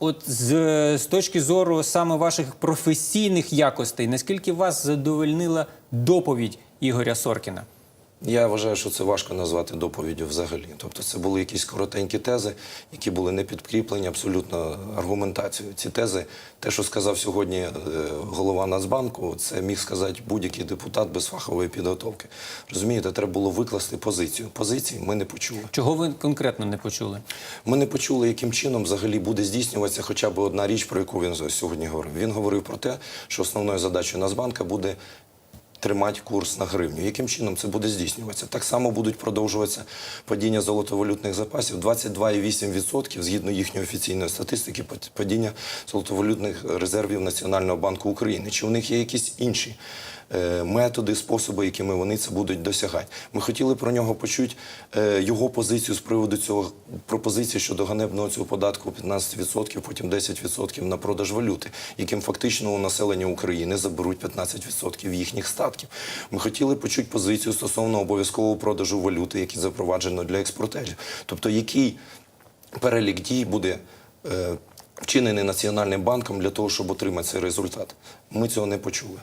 От з, з точки зору саме ваших професійних якостей, наскільки вас задовольнила доповідь Ігоря Соркіна? Я вважаю, що це важко назвати доповіддю взагалі. Тобто це були якісь коротенькі тези, які були не підкріплені абсолютно аргументацією. Ці тези, те, що сказав сьогодні е, голова Нацбанку, це міг сказати будь-який депутат без фахової підготовки. Розумієте, треба було викласти позицію. Позиції ми не почули. Чого ви конкретно не почули? Ми не почули, яким чином взагалі буде здійснюватися хоча б одна річ, про яку він сьогодні говорив. Він говорив про те, що основною задачею Нацбанка буде тримати курс на гривню. Яким чином це буде здійснюватися? Так само будуть продовжуватися падіння золотовалютних запасів 22,8% згідно їхньої офіційної статистики, падіння золотовалютних резервів Національного банку України. Чи у них є якісь інші? Е, Методи, способи, якими вони це будуть досягати. Ми хотіли про нього почути е, його позицію з приводу цього пропозиції щодо ганебного цього податку 15%, потім 10% на продаж валюти, яким фактично у населення України заберуть 15% їхніх статків. Ми хотіли почути позицію стосовно обов'язкового продажу валюти, який запроваджено для експортерів. Тобто, який перелік дій буде е, вчинений Національним банком для того, щоб отримати цей результат. Ми цього не почули.